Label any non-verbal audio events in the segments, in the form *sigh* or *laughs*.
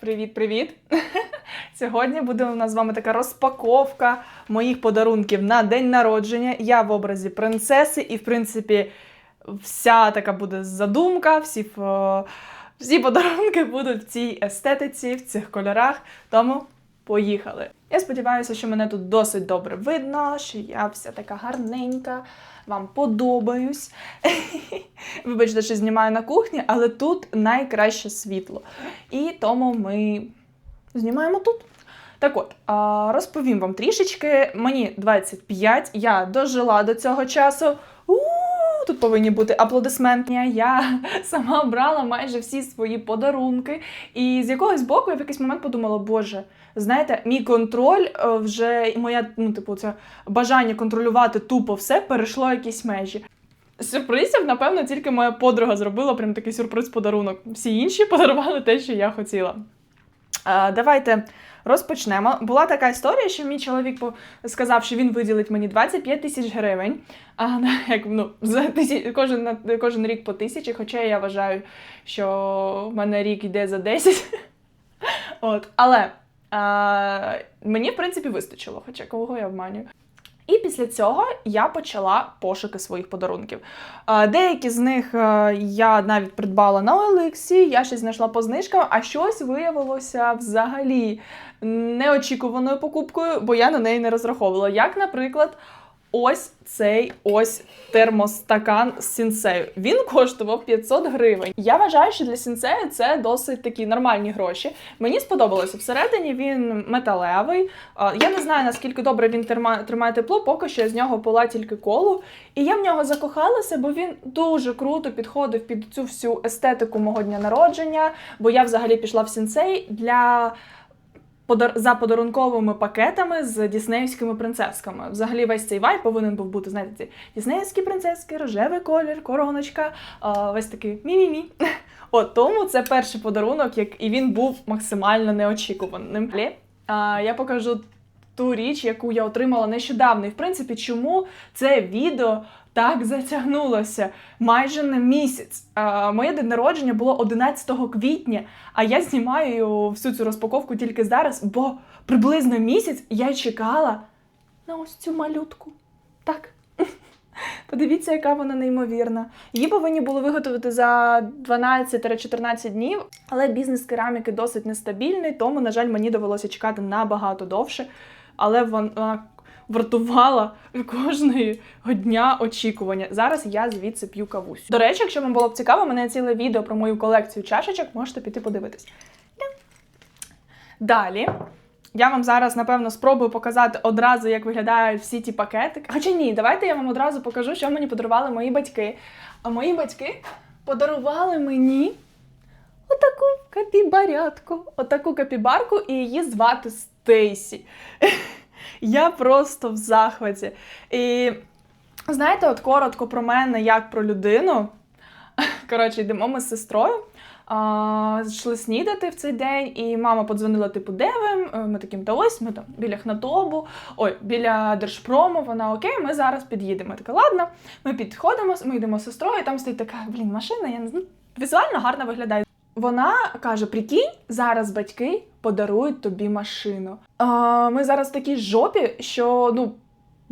Привіт-привіт! *laughs* Сьогодні буде у нас з вами така розпаковка моїх подарунків на день народження. Я в образі принцеси, і, в принципі, вся така буде задумка, всі, всі подарунки *laughs* будуть в цій естетиці, в цих кольорах. Тому поїхали. Я сподіваюся, що мене тут досить добре видно, що я вся така гарненька, вам подобаюсь. *laughs* Вибачте, що знімаю на кухні, але тут найкраще світло. І тому ми знімаємо тут. Так от, розповім вам трішечки. Мені 25, я дожила до цього часу. Тут повинні бути аплодисменти. Я сама брала майже всі свої подарунки. І з якогось боку я в якийсь момент подумала, боже, знаєте, мій контроль е, вже моя, ну, типу, це бажання контролювати тупо все перейшло якісь межі. Сюрпризів, напевно, тільки моя подруга зробила прям такий сюрприз-подарунок. Всі інші подарували те, що я хотіла. А, давайте розпочнемо. Була така історія, що мій чоловік сказав, що він виділить мені 25 тисяч гривень. А як ну за тисяч кожен кожен рік по тисячі, хоча я вважаю, що в мене рік йде за 10. *laughs* От, але а, мені в принципі вистачило, хоча кого я обманюю. І після цього я почала пошуки своїх подарунків. Деякі з них е, я навіть придбала на OLX, я щось знайшла по знижкам, а щось виявилося взагалі неочікуваною покупкою, бо я на неї не розраховувала. Як, наприклад, ось цей ось термостакан з сінсею. Він коштував 500 гривень. Я вважаю, що для сінсею це досить такі нормальні гроші. Мені сподобалося. Всередині він металевий. Я не знаю, наскільки добре він тримає тепло, поки що я з нього пила тільки колу. І я в нього закохалася, бо він дуже круто підходив під цю всю естетику мого дня народження. Бо я взагалі пішла в сінсей для. За подарунковими пакетами з діснеївськими принцесками. Взагалі, весь цей вайб повинен був бути, знаєте, ці діснеївські принцески, рожевий колір, короночка, весь такий мі-мі-мі. *laughs* От тому це перший подарунок, як і він був максимально неочікуваним. А, я покажу ту річ, яку я отримала нещодавно. І в принципі, чому це відео так затягнулося майже на місяць. А, моє день народження було 11 квітня, а я знімаю всю цю розпаковку тільки зараз, бо приблизно місяць я чекала на ось цю малютку. Так. *laughs* Подивіться, яка вона неймовірна. Її повинні були виготовити за 12-14 днів, але бізнес кераміки досить нестабільний, тому, на жаль, мені довелося чекати набагато довше. Але вона вартувала кожного дня очікування. Зараз я звідси п'ю кавусь. До речі, якщо вам було б цікаво, мене ціле відео про мою колекцію чашечок, можете піти подивитись. Далі. Я вам зараз, напевно, спробую показати одразу, як виглядають всі ті пакетики. Хоча ні, давайте я вам одразу покажу, що мені подарували мої батьки. А мої батьки подарували мені отаку капібарятку, отаку капібарку, і її звати Стейсі. Я просто в захваті. І знаєте, от коротко про мене, як про людину. Коротше, йдемо ми з сестрою. Йшли снідати в цей день, і мама подзвонила, типу, де ви? Ми таким, та ось ми там біля Хнатобу, ой, біля Держпрому. Вона окей, ми зараз під'їдемо. Я така, ладно, ми підходимо, ми йдемо з сестрою, і там стоїть така, блін, машина, я не знаю, візуально гарно виглядає. Вона каже: прикинь, зараз батьки подарують тобі машину. А, ми зараз в такій жопі, що ну.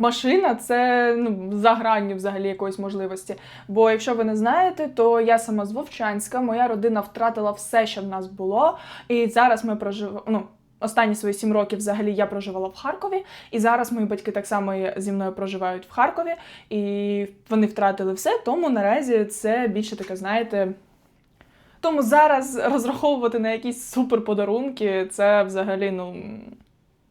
Машина це ну, за гранню взагалі якоїсь можливості. Бо якщо ви не знаєте, то я сама з Вовчанська, моя родина втратила все, що в нас було. І зараз ми проживаємо. Ну, останні свої сім років взагалі я проживала в Харкові, і зараз мої батьки так само зі мною проживають в Харкові, і вони втратили все. Тому наразі це більше таке, знаєте. Тому зараз розраховувати на якісь супер подарунки, це взагалі, ну.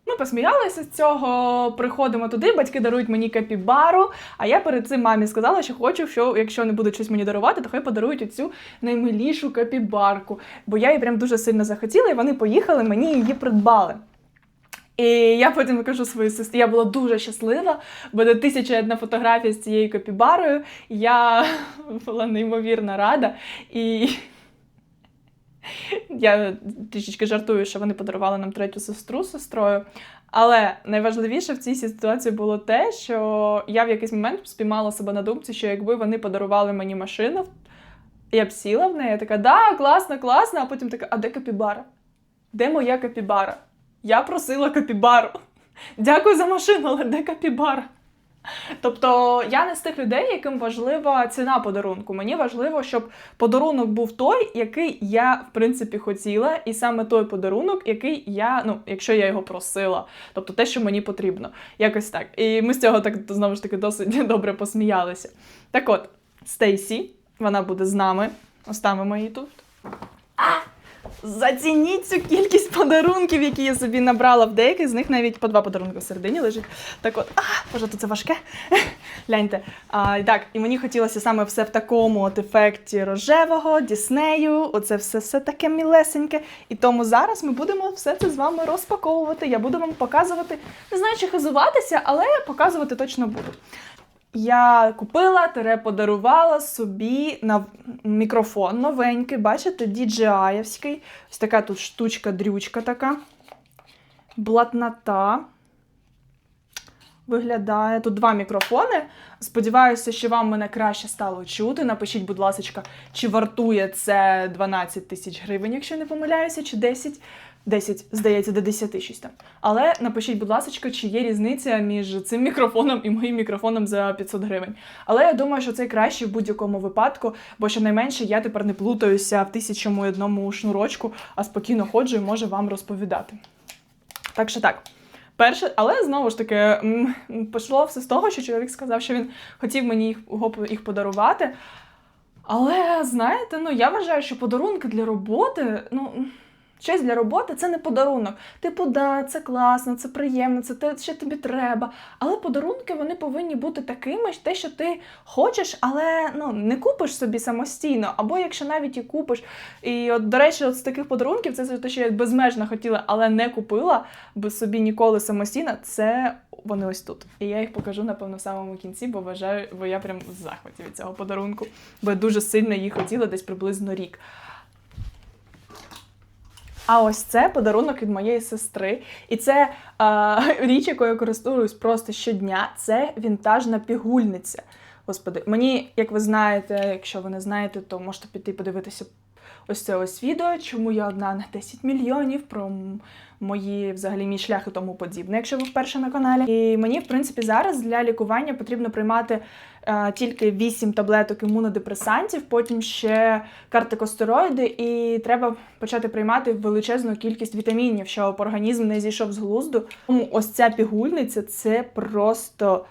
Ми посміялися з цього, приходимо туди, батьки дарують мені капібару. А я перед цим мамі сказала, що хочу, що якщо не будуть щось мені дарувати, то хай подарують оцю наймилішу капібарку. Бо я її прям дуже сильно захотіла, і вони поїхали, мені її придбали. І я потім кажу своїй сестрі, я була дуже щаслива, бо до тисяча одна фотографія з цією капібарою. Я *laughs* була неймовірно рада. І *laughs* я трішечки жартую, що вони подарували нам третю сестру з сестрою. Але найважливіше в цій ситуації було те, що я в якийсь момент спіймала себе на думці, що якби вони подарували мені машину, я б сіла в неї, така, да, класно, класно, а потім така, а де капібара? Де моя капібара? Я просила капібару. *laughs* Дякую за машину, але де капібара? Тобто я не з тих людей, яким важлива ціна подарунку. Мені важливо, щоб подарунок був той, який я в принципі хотіла, і саме той подарунок, який я, ну, якщо я його просила, тобто те, що мені потрібно. Якось так. І ми з цього так знову ж таки досить *laughs* добре посміялися. Так от, Стейсі, вона буде з нами. Оставимо її тут. Зацініть цю кількість подарунків, які я собі набрала в деяких з них навіть по два подарунки всередині лежить. Так от, а, боже, тут це важке. *laughs* Гляньте. А, так, і мені хотілося саме все в такому от ефекті рожевого, Діснею. Оце все, все таке мілесеньке. І тому зараз ми будемо все це з вами розпаковувати. Я буду вам показувати, не знаю, чи хизуватися, але показувати точно буду. Я купила, тере подарувала собі на мікрофон новенький, бачите, DJI-овський. Ось така тут штучка-дрючка така. Блатната. Виглядає. Тут два мікрофони. Сподіваюся, що вам мене краще стало чути. Напишіть, будь ласка, чи вартує це 12 тисяч гривень, якщо не помиляюся, чи 10. 10, здається, до 10 щось там. Але напишіть, будь ласка, чи є різниця між цим мікрофоном і моїм мікрофоном за 500 гривень. Але я думаю, що це краще в будь-якому випадку, бо щонайменше я тепер не плутаюся в тисячому одному шнурочку, а спокійно ходжу і можу вам розповідати. Так що так. Перше, але знову ж таки, пішло все з того, що чоловік сказав, що він хотів мені їх, їх подарувати. Але знаєте, ну я вважаю, що подарунки для роботи, ну. Щось для роботи це не подарунок. Типу, да, це класно, це приємно, це те, що тобі треба. Але подарунки вони повинні бути такими, те, що ти хочеш, але ну не купиш собі самостійно. Або якщо навіть і купиш. І от, до речі, от з таких подарунків, це те, що я безмежно хотіла, але не купила бо собі ніколи самостійно. Це вони ось тут. І я їх покажу, напевно, в самому кінці, бо вважаю, бо я прям в захваті від цього подарунку, бо я дуже сильно їх хотіла десь приблизно рік. А ось це подарунок від моєї сестри. І це а, *laughs* річ, якою я користуюсь просто щодня. Це вінтажна пігульниця. Господи, мені, як ви знаєте, якщо ви не знаєте, то можете піти подивитися ось це ось відео, чому я одна на 10 мільйонів, про мої взагалі мій шлях і тому подібне, якщо ви вперше на каналі. І мені, в принципі, зараз для лікування потрібно приймати е, тільки 8 таблеток імунодепресантів, потім ще картикостероїди, і треба почати приймати величезну кількість вітамінів, щоб організм не зійшов з глузду. Тому ось ця пігульниця це просто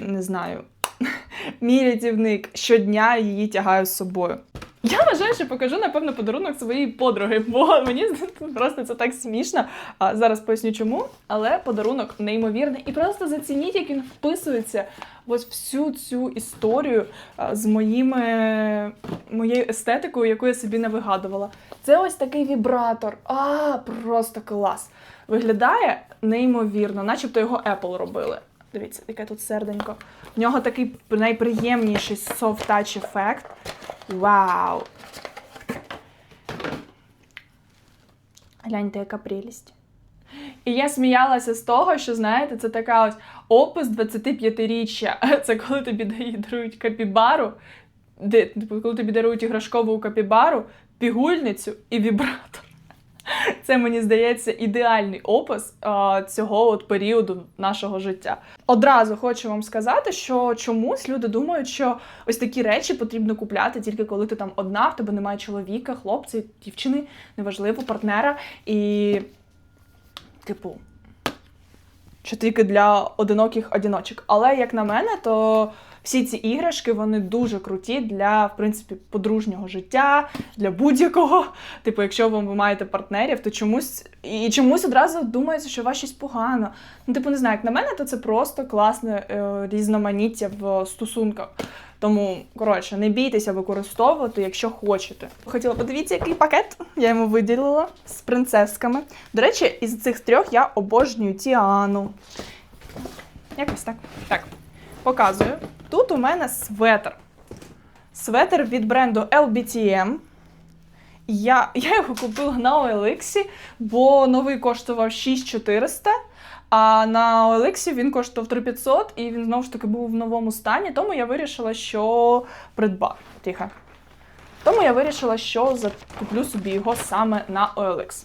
не знаю. *laughs* Мій рятівник щодня її тягаю з собою. Я вважаю, що покажу, напевно, подарунок своїй подруги, бо мені просто це так смішно. А зараз поясню чому. Але подарунок неймовірний. І просто зацініть, як він вписується в ось всю цю історію з моїми моєю естетикою, яку я собі не вигадувала. Це ось такий вібратор. А, просто клас. Виглядає неймовірно, начебто його Apple робили. Дивіться, яке тут серденько. В нього такий найприємніший soft touch ефект. Вау! Гляньте, яка прелість. І я сміялася з того, що, знаєте, це така ось опис 25-річчя. *laughs* Це коли тобі дарують капібару, типу, коли тобі дарують іграшкову капібару, пігульницю і вібратор. *laughs* Це мені здається ідеальний опис а, цього от періоду нашого життя. Одразу хочу вам сказати, що чомусь люди думають, що ось такі речі потрібно купляти тільки коли ти там одна, в тебе немає чоловіка, хлопця, дівчини, неважливо, партнера. І, типу, що тільки для одиноких одіночок. Але як на мене, то всі ці іграшки вони дуже круті для, в принципі, подружнього життя, для будь-якого. Типу, якщо ви маєте партнерів, то чомусь і чомусь одразу думається, що у вас щось погано. Ну, типу, не знаю, як на мене, то це просто класне е, різноманіття в стосунках. Тому, коротше, не бійтеся використовувати, якщо хочете. Хотіла подивіться, який пакет я йому виділила з принцесками. До речі, із цих трьох я обожнюю Тіану. Якось так. Так, показую. Тут у мене светр. Светр від бренду LBTM. Я, я його купила на OLX, бо новий коштував 6400, а на OLX він коштував 3500 і він знову ж таки був в новому стані, тому я вирішила, що придбав. Тихо. Тому я вирішила, що закуплю собі його саме на OLX.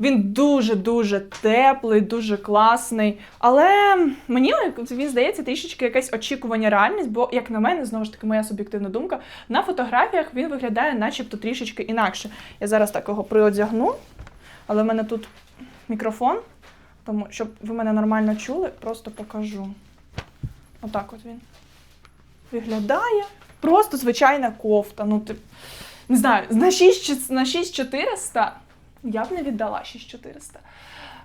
Він дуже-дуже теплий, дуже класний. Але мені він здається трішечки якесь очікування реальність, бо, як на мене, знову ж таки, моя суб'єктивна думка, на фотографіях він виглядає начебто трішечки інакше. Я зараз так його приодягну, але в мене тут мікрофон, тому щоб ви мене нормально чули, просто покажу. Отак от він виглядає. Просто звичайна кофта. Ну, ти, не знаю, на 6, на 6400 я б не віддала 6400.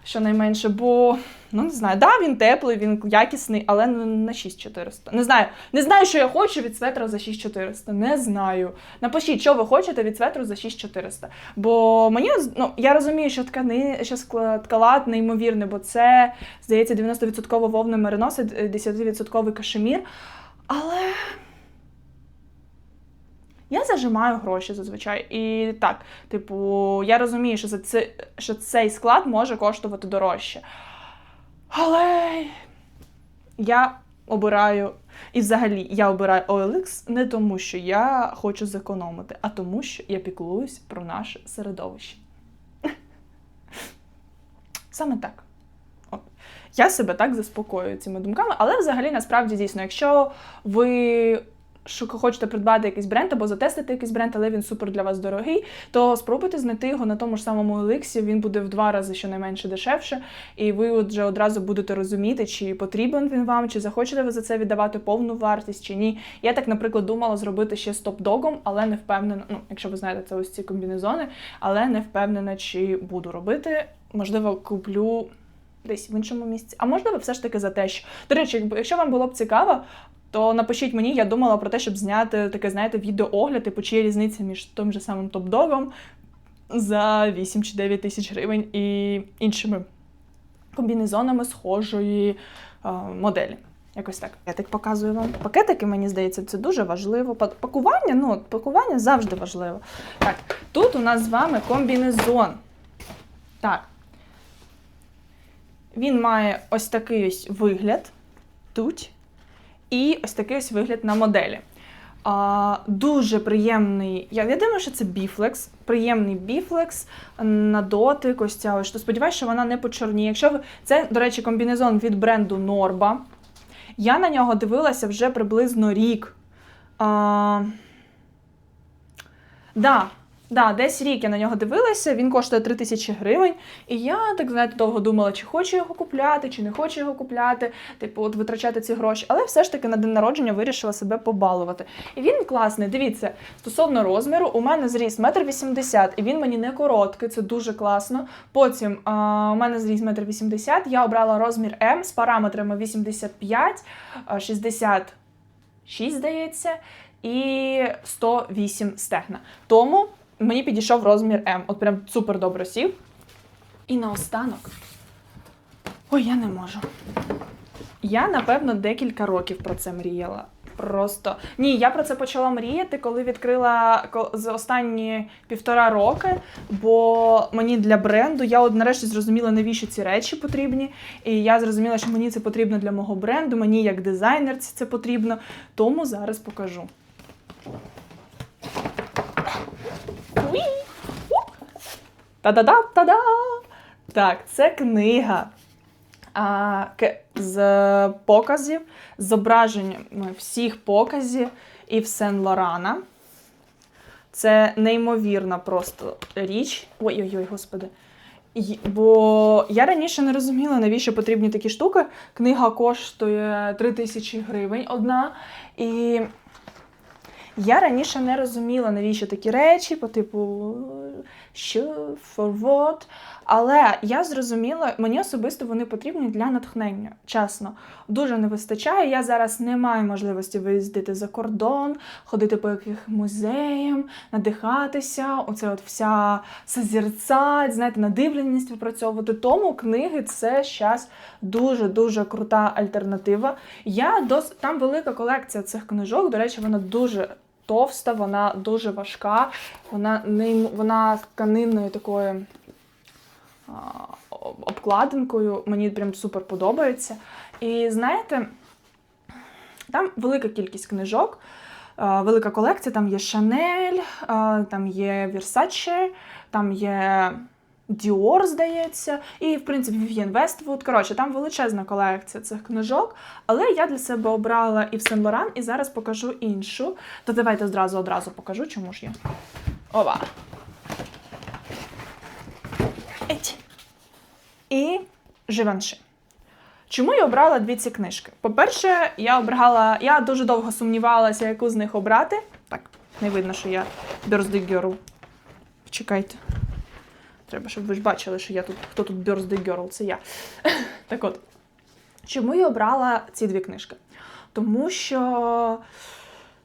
Щонайменше, бо ну не знаю, да, він теплий, він якісний, але не на 6400. Не знаю, не знаю, що я хочу від светра за 6400. Не знаю. Напишіть, що ви хочете від светру за 6400. Бо мені ну, я розумію, що ткани, що ткалат неймовірний, бо це, здається, 90% вовни меринос, і 10% кашемір. Але я зажимаю гроші зазвичай. І так, типу, я розумію, що, за це, що цей склад може коштувати дорожче. Але я обираю. І взагалі я обираю OLX не тому, що я хочу зекономити, а тому, що я піклуюсь про наше середовище. *laughs* Саме так. От. Я себе так заспокоюю цими думками, але взагалі насправді дійсно, якщо ви що хочете придбати якийсь бренд або затестити якийсь бренд, але він супер для вас дорогий, то спробуйте знайти його на тому ж самому Elixі, він буде в два рази щонайменше дешевше, і ви вже одразу будете розуміти, чи потрібен він вам, чи захочете ви за це віддавати повну вартість, чи ні. Я так, наприклад, думала зробити ще з топ-догом, але не впевнена, ну, якщо ви знаєте, це ось ці комбінезони, але не впевнена, чи буду робити. Можливо, куплю. Десь в іншому місці. А можливо, все ж таки за те, що. До речі, якщо вам було б цікаво, то напишіть мені, я думала про те, щоб зняти таке, знаєте, відеоогляд, типу, чи є різниця між тим же самим топ-догом за 8 чи 9 тисяч гривень і іншими комбінезонами схожої е, моделі. Якось так. Я так показую вам. Пакетики, мені здається, це дуже важливо. Пакування, ну, пакування завжди важливо. Так, тут у нас з вами комбінезон. Так. Він має ось такий ось вигляд тут. І ось такий ось вигляд на моделі. А, дуже приємний. Я, я думаю, що це біфлекс. Приємний біфлекс на дотик. Ось ця ось. То сподіваюся, що вона не почорніє. Якщо ви це, до речі, комбінезон від бренду Norba. Я на нього дивилася вже приблизно рік. А, да, да, десь рік я на нього дивилася, він коштує 3 тисячі гривень. І я так знаєте, довго думала, чи хочу його купляти, чи не хочу його купляти, типу, от витрачати ці гроші. Але все ж таки на день народження вирішила себе побалувати. І він класний. Дивіться, стосовно розміру, у мене зріс 1,80 м, і він мені не короткий, це дуже класно. Потім а, у мене зріс 1,80 м, я обрала розмір М з параметрами 85, а, 66, здається, і 108 стегна. Тому мені підійшов розмір М. От прям супер добре сів. І наостанок. Ой, я не можу. Я, напевно, декілька років про це мріяла. Просто ні, я про це почала мріяти, коли відкрила за останні півтора роки. Бо мені для бренду я от нарешті зрозуміла, навіщо ці речі потрібні. І я зрозуміла, що мені це потрібно для мого бренду, мені як дизайнерці це потрібно. Тому зараз покажу. Уі! Уп! Та-да-да, та-да! Так, це книга а, з показів, з зображенням всіх показів і в Сен-Лорана. Це неймовірна просто річ. Ой-ой-ой, господи. Бо я раніше не розуміла, навіщо потрібні такі штуки. Книга коштує 3 тисячі гривень одна. І я раніше не розуміла, навіщо такі речі, по типу, що, what. Але я зрозуміла, мені особисто вони потрібні для натхнення. Чесно, дуже не вистачає. Я зараз не маю можливості виїздити за кордон, ходити по яких музеям, надихатися. Оце от вся созерцать, знаєте, надивленість випрацьовувати. Тому книги це зараз дуже-дуже крута альтернатива. Я дос... Там велика колекція цих книжок. До речі, вона дуже товста, вона дуже важка, вона нейм... вона тканинною такою а, обкладинкою. Мені прям супер подобається. І знаєте, там велика кількість книжок, а, велика колекція, там є Шанель, там є Versace, там є Dior, здається, і, в принципі, Vivienne Westwood. Коротше, там величезна колекція цих книжок. Але я для себе обрала і в Сен Лоран, і зараз покажу іншу. То давайте одразу одразу покажу, чому ж я. Ова. Еть. І Живанши. Чому я обрала дві ці книжки? По-перше, я обрала. Я дуже довго сумнівалася, яку з них обрати. Так, не видно, що я Girl. Чекайте. Треба, щоб ви ж бачили, що я тут. Хто тут Birthday Girl? Це я. *laughs* Так от. Чому я обрала ці дві книжки? Тому що.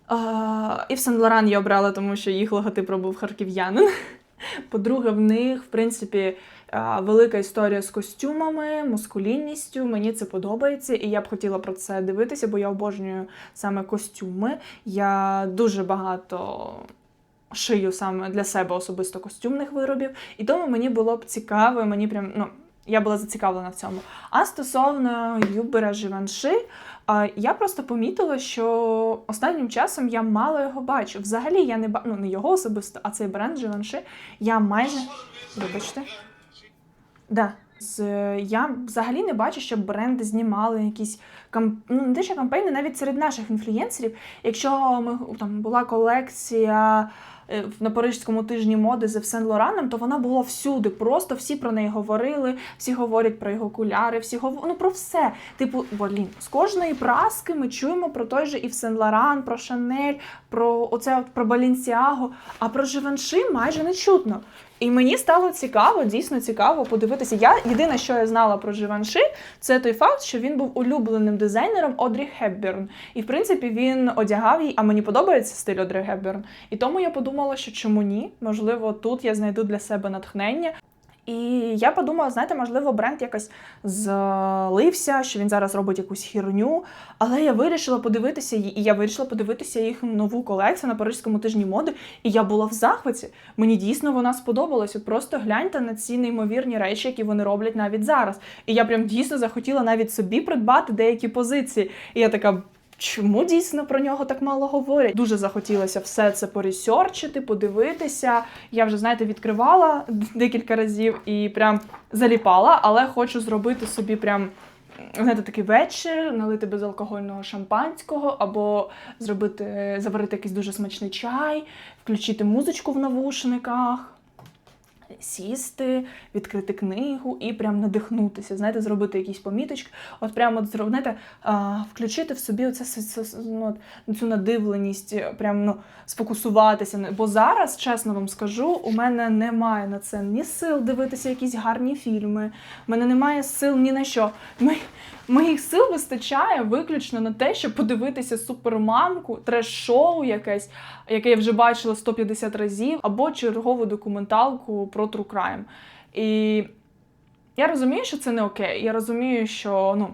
Uh, і в Сен Лоран я обрала, тому що їх логотип робив харків'янин. *laughs* По-друге, в них, в принципі, велика історія з костюмами, мускулінністю. Мені це подобається, і я б хотіла про це дивитися, бо я обожнюю саме костюми. Я дуже багато шию саме для себе особисто костюмних виробів, і тому мені було б цікаво, мені прям ну. Я була зацікавлена в цьому. А стосовно Юбера Живанши, я просто помітила, що останнім часом я мало його бачу. Взагалі я не ну, не його особисто, а цей бренд Живанши. Я майже. Вибачте. Да. З, я взагалі не бачу, щоб бренди знімали якісь кам... ну, не те, що кампейни, навіть серед наших інфлюєнсерів. Якщо ми там була колекція на Парижському тижні моди з Сен Лораном, то вона була всюди. Просто всі про неї говорили, всі говорять про його окуляри, всі говорять ну, про все. Типу, блін, з кожної праски ми чуємо про той же Сен Лоран, про Шанель, про оце от, про Балінсіаго, а про Живанши майже не чутно. І мені стало цікаво, дійсно цікаво подивитися. Я єдине, що я знала про Живанши, це той факт, що він був улюбленим дизайнером Одрі Хепберн. І в принципі він одягав її, а мені подобається стиль Одрі Хепберн. І тому я подумала, що чому ні? Можливо, тут я знайду для себе натхнення. І я подумала, знаєте, можливо, бренд якось злився, що він зараз робить якусь хірню. Але я вирішила подивитися і я вирішила подивитися їх нову колекцію на Парижському тижні моди. І я була в захваті. Мені дійсно вона сподобалася. Просто гляньте на ці неймовірні речі, які вони роблять навіть зараз. І я прям дійсно захотіла навіть собі придбати деякі позиції. І я така. Чому дійсно про нього так мало говорять? Дуже захотілося все це поресерчити, подивитися. Я вже, знаєте, відкривала *laughs* декілька разів і прям заліпала, але хочу зробити собі прям. Знаєте, такий вечір, налити безалкогольного шампанського, або зробити, заварити якийсь дуже смачний чай, включити музичку в навушниках, сісти, відкрити книгу і прям надихнутися, знаєте, зробити якісь поміточки. От прямо от, знаєте, включити в собі оце, ну, цю надивленість, прям ну, сфокусуватися. Бо зараз, чесно вам скажу, у мене немає на це ні сил дивитися якісь гарні фільми, у мене немає сил ні на що. Ми, моїх сил вистачає виключно на те, щоб подивитися супермамку, треш-шоу якесь, яке я вже бачила 150 разів, або чергову документалку про True Crime. І я розумію, що це не окей. Я розумію, що ну.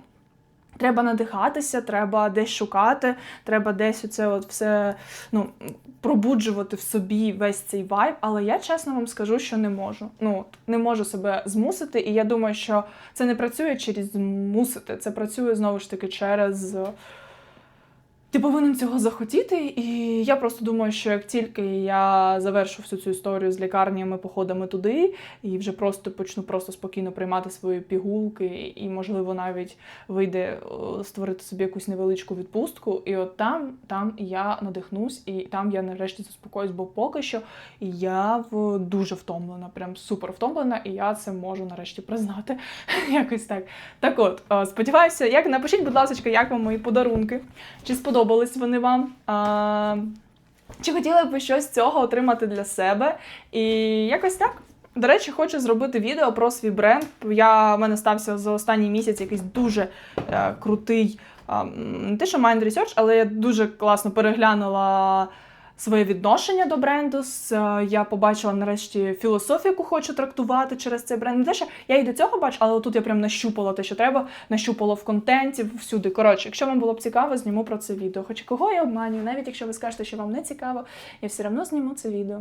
Треба надихатися, треба десь шукати, треба десь оце от все ну, пробуджувати в собі весь цей вайб. Але я чесно вам скажу, що не можу. Ну, не можу себе змусити, і я думаю, що це не працює через змусити, це працює знову ж таки через. Ти повинен цього захотіти, і я просто думаю, що як тільки я завершу всю цю історію з лікарнями, походами туди, і вже просто почну просто спокійно приймати свої пігулки, і, можливо, навіть вийде е, створити собі якусь невеличку відпустку. І от там, там я надихнусь, і там я нарешті заспокоюсь, бо поки що я в дуже втомлена, прям супер втомлена, і я це можу нарешті признати. *laughs* Якось так. Так от, е, сподіваюся, як напишіть, будь ласка, як вам мої подарунки. Чи сподобались вони вам? А, чи хотіли б ви щось з цього отримати для себе? І якось так. До речі, хочу зробити відео про свій бренд. Я в мене стався за останній місяць якийсь дуже е, крутий, не те, що mind research, але я дуже класно переглянула своє відношення до бренду. Е, Я побачила нарешті філософію, яку хочу трактувати через цей бренд. Не те, я і до цього бачу, але тут я прям нащупала те, що треба, нащупала в контенті, всюди. Коротше, якщо вам було б цікаво, зніму про це відео. Хоч кого я обманюю, навіть якщо ви скажете, що вам не цікаво, я все одно зніму це відео.